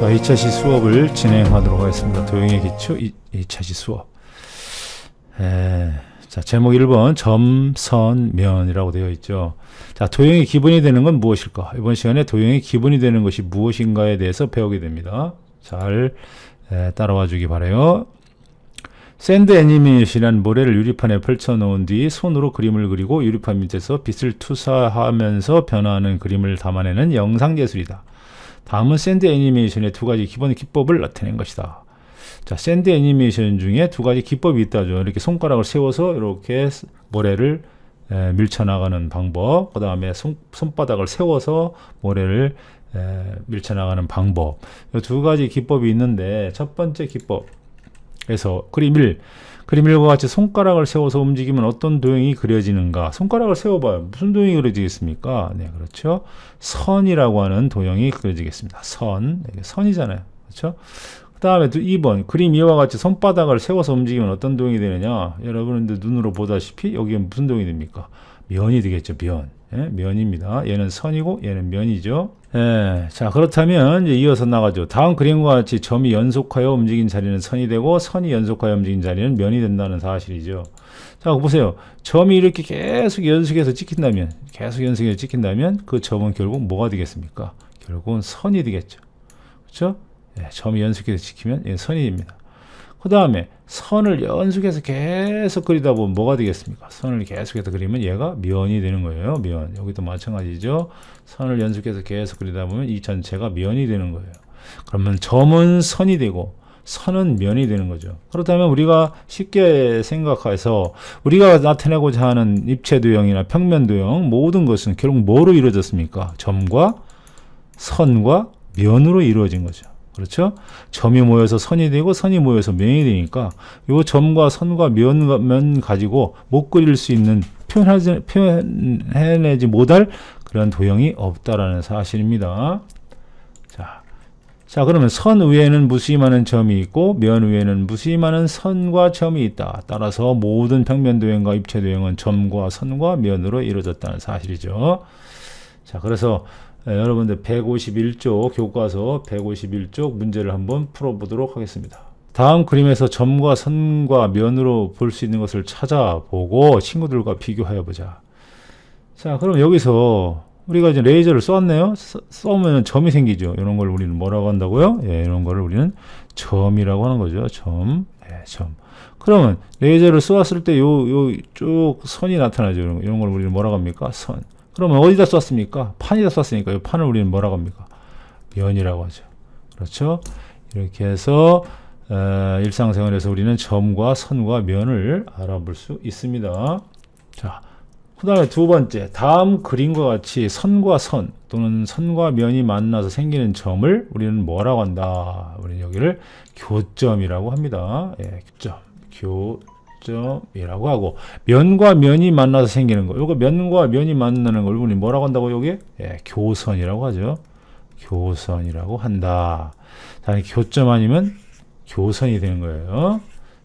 자, 2차시 수업을 진행하도록 하겠습니다. 도형의 기초 2, 2차시 수업. 에, 자, 제목 1번 점, 선, 면이라고 되어 있죠. 자, 도형의 기본이 되는 건 무엇일까? 이번 시간에 도형의 기본이 되는 것이 무엇인가에 대해서 배우게 됩니다. 잘 에, 따라와 주기 바래요. 샌드 애니메이션이란 모래를 유리판에 펼쳐놓은 뒤 손으로 그림을 그리고 유리판 밑에서 빛을 투사하면서 변화하는 그림을 담아내는 영상 예술이다. 다음은 샌드 애니메이션의 두 가지 기본 기법을 나타낸 것이다. 자, 샌드 애니메이션 중에 두 가지 기법이 있다죠. 이렇게 손가락을 세워서 이렇게 모래를 에, 밀쳐나가는 방법, 그 다음에 손바닥을 세워서 모래를 에, 밀쳐나가는 방법. 이두 가지 기법이 있는데 첫 번째 기법에서 그림 1, 그림 1과 같이 손가락을 세워서 움직이면 어떤 도형이 그려지는가? 손가락을 세워봐요. 무슨 도형이 그려지겠습니까? 네, 그렇죠. 선이라고 하는 도형이 그려지겠습니다. 선. 네, 선이잖아요. 그렇죠? 그 다음에 2번. 그림 2와 같이 손바닥을 세워서 움직이면 어떤 도형이 되느냐? 여러분들 눈으로 보다시피 여기에 무슨 도형이 됩니까? 면이 되겠죠. 면. 예, 면입니다. 얘는 선이고 얘는 면이죠. 예, 자 그렇다면 이제 이어서 나가죠. 다음 그림과 같이 점이 연속하여 움직인 자리는 선이 되고 선이 연속하여 움직인 자리는 면이 된다는 사실이죠. 자 보세요. 점이 이렇게 계속 연속해서 찍힌다면 계속 연속해서 찍힌다면 그 점은 결국 뭐가 되겠습니까? 결국은 선이 되겠죠. 그렇죠? 예, 점이 연속해서 찍히면 예, 선이 됩니다. 그 다음에 선을 연속해서 계속 그리다 보면 뭐가 되겠습니까? 선을 계속해서 그리면 얘가 면이 되는 거예요. 면. 여기도 마찬가지죠. 선을 연속해서 계속 그리다 보면 이 전체가 면이 되는 거예요. 그러면 점은 선이 되고 선은 면이 되는 거죠. 그렇다면 우리가 쉽게 생각해서 우리가 나타내고자 하는 입체 도형이나 평면 도형 모든 것은 결국 뭐로 이루어졌습니까? 점과 선과 면으로 이루어진 거죠. 그렇죠? 점이 모여서 선이 되고 선이 모여서 면이 되니까 요 점과 선과 면, 면 가지고 못 그릴 수 있는 표현하지, 표현해내지 못할 그런 도형이 없다라는 사실입니다. 자, 자 그러면 선 위에는 무수히 많은 점이 있고 면 위에는 무수히 많은 선과 점이 있다. 따라서 모든 평면 도형과 입체 도형은 점과 선과 면으로 이루어졌다는 사실이죠. 자, 그래서 네, 여러분들 151쪽 교과서 151쪽 문제를 한번 풀어보도록 하겠습니다. 다음 그림에서 점과 선과 면으로 볼 수 있는 것을 찾아보고 친구들과 비교하여 보자. 자, 그럼 여기서 우리가 이제 레이저를 쏘았네요. 쏘면 점이 생기죠. 이런 걸 우리는 뭐라고 한다고요? 예, 이런 거를 우리는 점이라고 하는 거죠. 점. 예, 점. 그러면 레이저를 쏘았을 때 요 요 쭉 선이 나타나죠. 이런, 이런 걸 우리는 뭐라고 합니까? 선. 그러면 어디다 썼습니까? 판에다 썼으니까 이 판을 우리는 뭐라고 합니까? 면이라고 하죠. 그렇죠? 이렇게 해서 에, 일상생활에서 우리는 점과 선과 면을 알아볼 수 있습니다. 자, 그 다음에 두 번째, 다음 그림과 같이 선과 선 또는 선과 면이 만나서 생기는 점을 우리는 뭐라고 한다? 우리는 여기를 교점이라고 합니다. 예, 교점. 교 점이라고 하고 면과 면이 만나서 생기는 거. 요거 면과 면이 만나는 걸 우리 뭐라고 한다고 요게? 예, 교선이라고 하죠. 교선이라고 한다. 자, 교점 아니면 교선이 되는 거예요.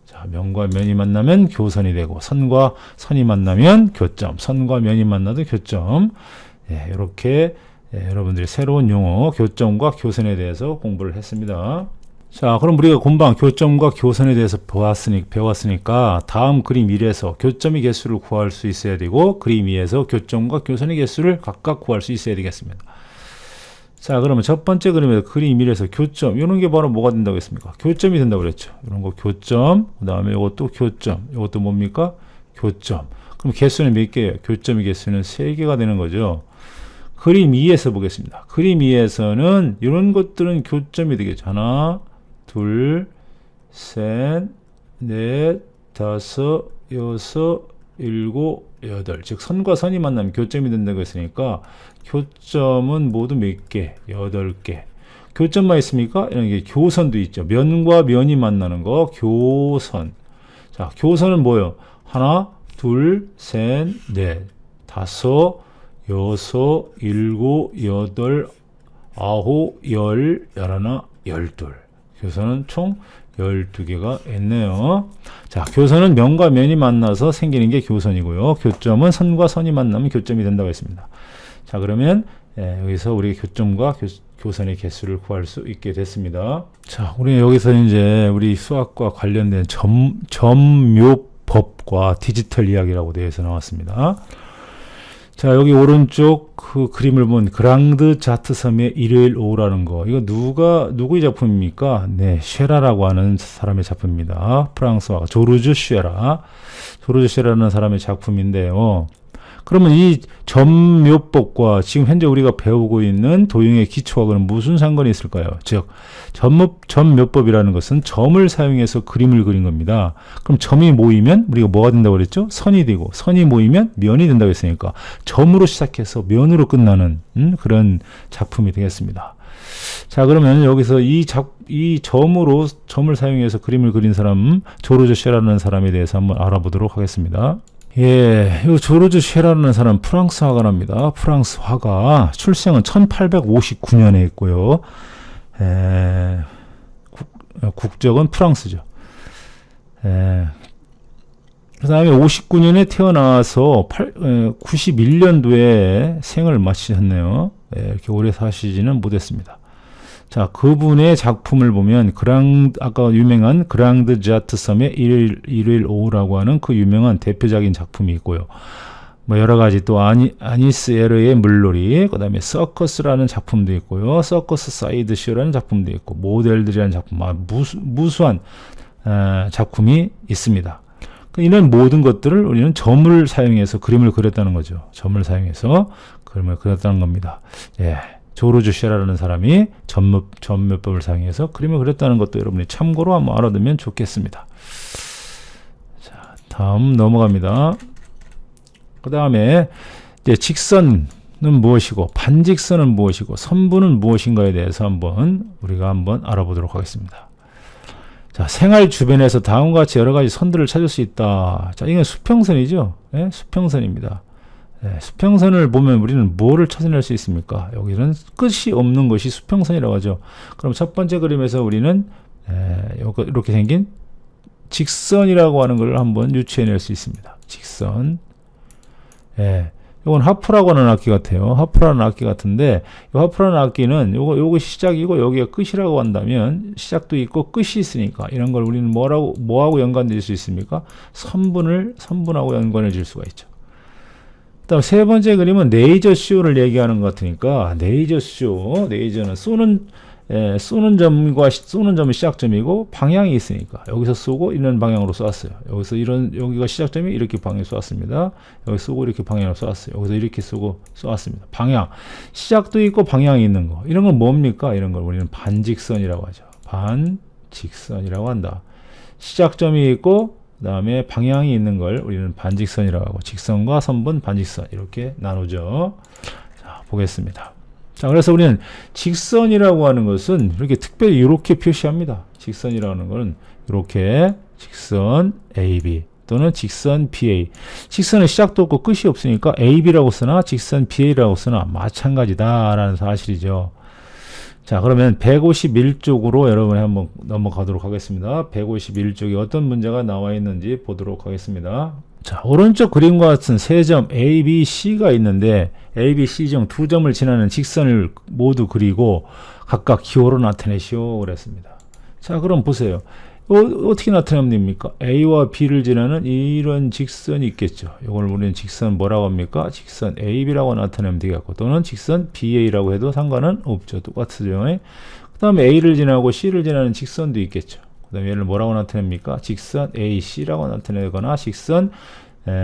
자, 면과 면이 만나면 교선이 되고 선과 선이 만나면 교점, 선과 면이 만나도 교점. 예, 이렇게 예, 여러분들이 새로운 용어 교점과 교선에 대해서 공부를 했습니다. 자, 그럼 우리가 금방 교점과 교선에 대해서 보았으니, 배웠으니까 다음 그림 1에서 교점의 개수를 구할 수 있어야 되고 그림 2에서 교점과 교선의 개수를 각각 구할 수 있어야 되겠습니다. 자, 그러면 첫 번째 그림에서 그림 1에서 교점, 이런 게 바로 뭐가 된다고 했습니까? 교점이 된다고 그랬죠. 이런 거 교점, 그 다음에 이것도 교점, 이것도 뭡니까? 교점. 그럼 개수는 몇 개예요? 교점의 개수는 3개가 되는 거죠. 그림 2에서 보겠습니다. 그림 2에서는 이런 것들은 교점이 되겠죠. 하나, 둘, 셋, 넷, 다섯, 여섯, 일곱, 여덟. 즉 선과 선이 만나면 교점이 된다고 했으니까 교점은 모두 몇 개? 여덟 개. 교점만 있습니까? 이런 게 교선도 있죠. 면과 면이 만나는 거 교선. 자, 교선은 뭐예요? 하나, 둘, 셋, 넷, 다섯, 여섯, 일곱, 여덟, 아홉, 열, 열하나, 열둘. 교선은 총 12개가 있네요. 자, 교선은 면과 면이 만나서 생기는 게 교선이고요. 교점은 선과 선이 만나면 교점이 된다고 했습니다. 자, 그러면 예, 여기서 우리 교점과 교, 교선의 개수를 구할 수 있게 됐습니다. 자, 우리 여기서 이제 우리 수학과 관련된 점, 점묘법과 디지털 이야기라고 되어서 나왔습니다. 자, 여기 오른쪽 그 그림을 본 그랑드 자트 섬의 일요일 오후라는 거. 이거 누가, 누구의 작품입니까? 네, 쉐라라고 하는 사람의 작품입니다. 프랑스화가. 조르주 쉐라. 조르주 쉐라는 사람의 작품인데요. 그러면 이 점묘법과 지금 현재 우리가 배우고 있는 도형의 기초하고는 무슨 상관이 있을까요? 즉, 점묘, 점묘법이라는 것은 점을 사용해서 그림을 그린 겁니다. 그럼 점이 모이면 우리가 뭐가 된다고 그랬죠? 선이 되고, 선이 모이면 면이 된다고 했으니까 점으로 시작해서 면으로 끝나는 음, 그런 작품이 되겠습니다. 자, 그러면 여기서 이 작, 이 점으로 점을 사용해서 그림을 그린 사람 조르주 쉐라는 사람에 대해서 한번 알아보도록 하겠습니다. 예, 이 조르주 쉐라는 사람 프랑스 화가랍니다. 프랑스 화가 출생은 1859년에 했고요. 에, 국, 국적은 프랑스죠. 에, 그 다음에 59년에 태어나서 8, 에, 91년도에 생을 마치셨네요. 예, 이렇게 오래 사시지는 못했습니다. 자, 그분의 작품을 보면 그랑 아까 유명한 그랑드 자트 섬의 일요일, 일요일 오후라고 하는 그 유명한 대표적인 작품이 있고요. 뭐 여러 가지 또 아니 아니스 에르의 물놀이, 그다음에 서커스라는 작품도 있고요. 서커스 사이드 쇼라는 작품도 있고 모델들이라는 작품, 아, 무수, 무수한 어, 작품이 있습니다. 그 이런 모든 것들을 우리는 점을 사용해서 그림을 그렸다는 거죠. 점을 사용해서 그림을 그렸다는 겁니다. 예. 조르주 쉐라라는 사람이 점묘, 점묘법을 사용해서 그림을 그렸다는 것도 여러분이 참고로 한번 알아두면 좋겠습니다. 자, 다음 넘어갑니다. 그 다음에 이제 직선은 무엇이고 반직선은 무엇이고 선분은 무엇인가에 대해서 한번 우리가 한번 알아보도록 하겠습니다. 자, 생활 주변에서 다음과 같이 여러 가지 선들을 찾을 수 있다. 자, 이건 수평선이죠. 네? 수평선입니다. 네, 수평선을 보면 우리는 뭐를 찾아낼 수 있습니까? 여기는 끝이 없는 것이 수평선이라고 하죠. 그럼 첫 번째 그림에서 우리는 에, 이렇게 생긴 직선이라고 하는 걸 한번 유추해낼 수 있습니다. 직선. 예. 이건 하프라고 하는 악기 같아요. 하프라는 악기 같은데, 이 하프라는 악기는 요거, 요거 시작이고 여기가 끝이라고 한다면, 시작도 있고 끝이 있으니까, 이런 걸 우리는 뭐라고, 뭐하고 연관될 수 있습니까? 선분을, 선분하고 연관해 줄 수가 있죠. 그다음 세 번째 그림은 레이저 쇼를 얘기하는 것 같으니까 레이저 쇼, 레이저는 쏘는 에, 쏘는 점과 시, 쏘는 점이 시작점이고 방향이 있으니까 여기서 쏘고 이런 방향으로 쏘았어요. 여기서 이런 여기가 시작점이 이렇게 방향 쏘았습니다. 여기 쏘고 이렇게 방향으로 쏘았어요. 여기서 이렇게 쏘고 쏘았습니다. 방향 시작도 있고 방향이 있는 거 이런 건 뭡니까? 이런 걸 우리는 반직선이라고 하죠. 반직선이라고 한다. 시작점이 있고 그 다음에 방향이 있는 걸 우리는 반직선이라고 하고 직선과 선분, 반직선 이렇게 나누죠. 자, 보겠습니다. 자, 그래서 우리는 직선이라고 하는 것은 이렇게 특별히 이렇게 표시합니다. 직선이라는 것은 이렇게 직선 AB 또는 직선 BA. 직선은 시작도 없고 끝이 없으니까 AB라고 쓰나 직선 BA라고 쓰나 마찬가지다라는 사실이죠. 자, 그러면 151쪽으로 여러분이 한번 넘어가도록 하겠습니다. 151쪽에 어떤 문제가 나와 있는지 보도록 하겠습니다. 자, 오른쪽 그림과 같은 세 점 A, B, C가 있는데 A, B, C 중두 점을 지나는 직선을 모두 그리고 각각 기호로 나타내시오 그랬습니다. 자, 그럼 보세요. 어, 어떻게 나타내면 됩니까? A와 B를 지나는 이런 직선이 있겠죠. 이걸 우리는 직선 뭐라고 합니까? 직선 AB라고 나타내면 되겠고 또는 직선 BA라고 해도 상관은 없죠. 똑같죠. 그 다음에 A를 지나고 C를 지나는 직선도 있겠죠. 그 다음에 얘를 뭐라고 나타냅니까? 직선 AC라고 나타내거나 직선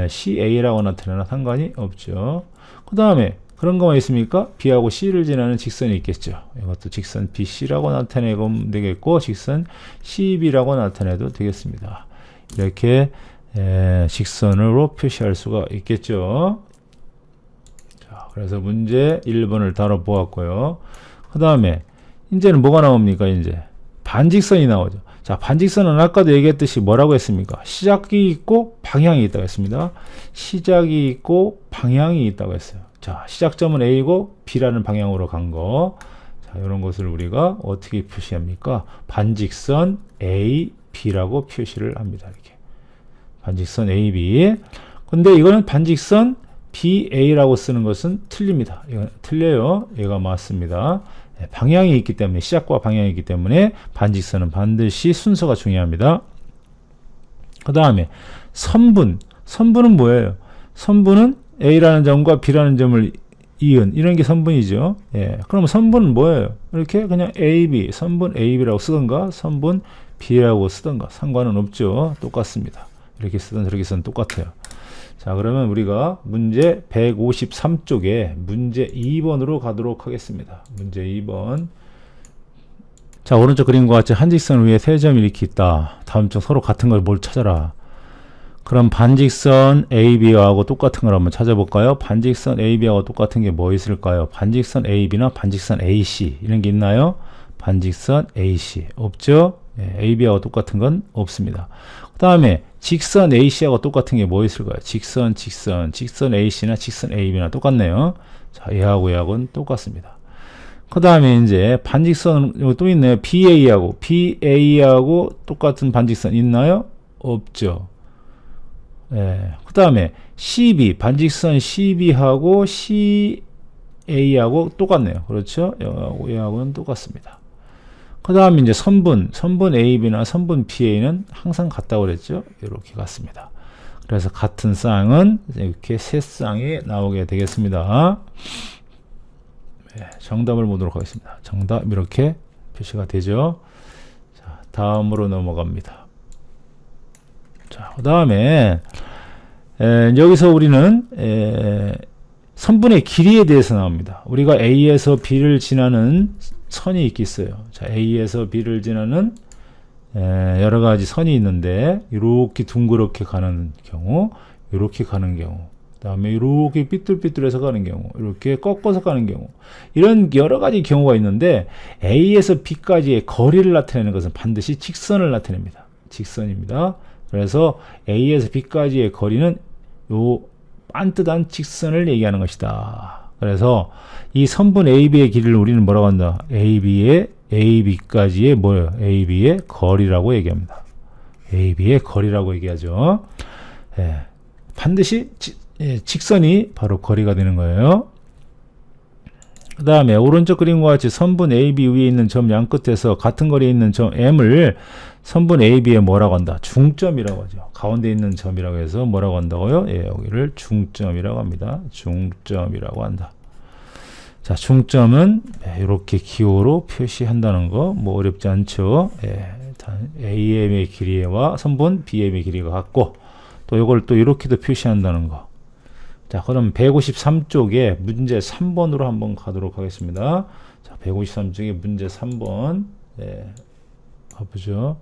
CA라고 나타내나 상관이 없죠. 그 다음에 그런 거만 있습니까? B하고 C를 지나는 직선이 있겠죠. 이것도 직선 BC라고 나타내면 되겠고, 직선 CB라고 나타내도 되겠습니다. 이렇게 에, 직선으로 표시할 수가 있겠죠. 자, 그래서 문제 1번을 다뤄보았고요. 그 다음에 이제는 뭐가 나옵니까? 이제 반직선이 나오죠. 자, 반직선은 아까도 얘기했듯이 뭐라고 했습니까? 시작이 있고 방향이 있다고 했습니다. 시작이 있고 방향이 있다고 했어요. 자, 시작점은 A고 B라는 방향으로 간 거. 자, 이런 것을 우리가 어떻게 표시합니까? 반직선 A, B라고 표시를 합니다. 이렇게. 반직선 A, B. 근데 이거는 반직선 BA라고 쓰는 것은 틀립니다. 이건 틀려요. 얘가 맞습니다. 네, 방향이 있기 때문에 시작과 방향이 있기 때문에 반직선은 반드시 순서가 중요합니다. 그 다음에 선분. 선분은 뭐예요? 선분은 A라는 점과 B라는 점을 이은 이런 게 선분이죠. 예. 그럼 선분은 뭐예요? 이렇게 그냥 AB, 선분 AB라고 쓰던가 선분 B라고 쓰던가 상관은 없죠. 똑같습니다. 이렇게 쓰든 저렇게 쓰든 똑같아요. 자, 그러면 우리가 문제 153쪽에 문제 2번으로 가도록 하겠습니다. 문제 2번. 자, 오른쪽 그림과 같이 한 직선 위에 세 점이 이렇게 있다. 다음 쪽 서로 같은 걸 뭘 찾아라. 그럼 반직선 AB하고 똑같은 걸 한번 찾아볼까요? 반직선 AB하고 똑같은 게 뭐 있을까요? 반직선 AB나 반직선 AC 이런 게 있나요? 반직선 AC 없죠? 예, AB하고 똑같은 건 없습니다. 그 다음에 직선 AC하고 똑같은 게 뭐 있을까요? 직선, 직선, 직선 AC나 직선 AB나 똑같네요. 자, 얘하고 얘하고는 똑같습니다. 그 다음에 이제 반직선 또 있네요. BA하고 BA하고 똑같은 반직선 있나요? 없죠. 예. 그 다음에 CB 반직선 CB하고 CA하고 똑같네요. 그렇죠? 얘하고 얘하고는 똑같습니다. 그 다음에 이제 선분, 선분 AB나 선분 BA는 항상 같다고 그랬죠? 이렇게 같습니다. 그래서 같은 쌍은 이렇게 세 쌍이 나오게 되겠습니다. 네, 정답을 보도록 하겠습니다. 정답 이렇게 표시가 되죠. 자, 다음으로 넘어갑니다. 자, 그 다음에 여기서 우리는 에, 선분의 길이에 대해서 나옵니다. 우리가 A에서 B를 지나는 선이 있겠어요. 자, A에서 B를 지나는 에, 여러 가지 선이 있는데 이렇게 둥그렇게 가는 경우, 이렇게 가는 경우, 그다음에 이렇게 삐뚤삐뚤해서 가는 경우, 이렇게 꺾어서 가는 경우, 이런 여러 가지 경우가 있는데 A에서 B까지의 거리를 나타내는 것은 반드시 직선을 나타냅니다. 직선입니다. 그래서 A에서 B까지의 거리는 요 반듯한 직선을 얘기하는 것이다. 그래서 이 선분 AB의 길이를 우리는 뭐라고 한다? AB의 AB까지의 뭐예요? AB의 거리라고 얘기합니다. AB의 거리라고 얘기하죠. 예, 반드시 지, 예, 직선이 바로 거리가 되는 거예요. 그 다음에 오른쪽 그림과 같이 선분 AB 위에 있는 점 양 끝에서 같은 거리에 있는 점 M을 선분 AB에 뭐라고 한다? 중점이라고 하죠. 가운데 있는 점이라고 해서 뭐라고 한다고요? 예, 여기를 중점이라고 합니다. 중점이라고 한다. 자, 중점은 이렇게 기호로 표시한다는 거 뭐 어렵지 않죠. 예, AM의 길이와 선분 BM의 길이가 같고 또 이걸 또 이렇게도 표시한다는 거. 자, 그럼 153쪽에 문제 3번으로 한번 가도록 하겠습니다. 자, 153쪽에 문제 3번. 예, 가보죠.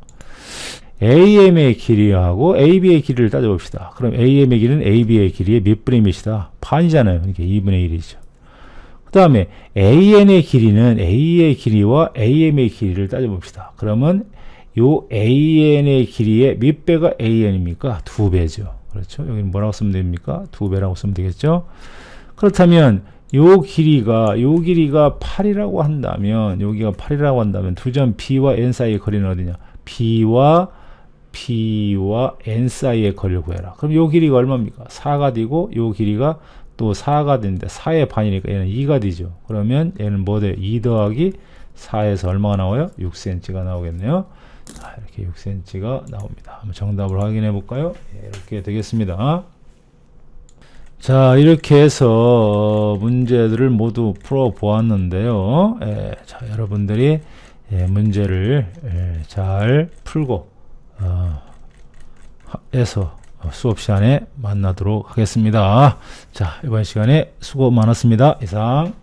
AM의 길이하고 AB의 길이를 따져봅시다. 그럼 AM의 길이는 AB의 길이의 몇 분의 몇이다? 반이잖아요. 그러니까 2분의 1이죠. 그 다음에 AN의 길이는 A의 길이와 AM의 길이를 따져봅시다. 그러면 요 AN의 길이의 몇 배가 AN입니까? 두 배죠. 그렇죠. 여기는 뭐라고 쓰면 됩니까? 두 배라고 쓰면 되겠죠. 그렇다면 요 길이가 요 길이가 8이라고 한다면 여기가 8이라고 한다면 두 점 B와 N 사이의 거리는 어디냐? B와 B와 N 사이의 거리를 구해라. 그럼 요 길이가 얼마입니까? 4가 되고 요 길이가 또 4가 되는데 4의 반이니까 얘는 2가 되죠. 그러면 얘는 뭐 돼요? 2 더하기 4에서 얼마가 나와요? 6cm가 나오겠네요. 자, 이렇게 6cm가 나옵니다. 한번 정답을 확인해 볼까요? 예, 이렇게 되겠습니다. 자, 이렇게 해서 문제들을 모두 풀어 보았는데요. 예, 자, 여러분들이 예, 문제를 예, 잘 풀고 어, 해서 수업 시간에 만나도록 하겠습니다. 자, 이번 시간에 수고 많았습니다. 이상.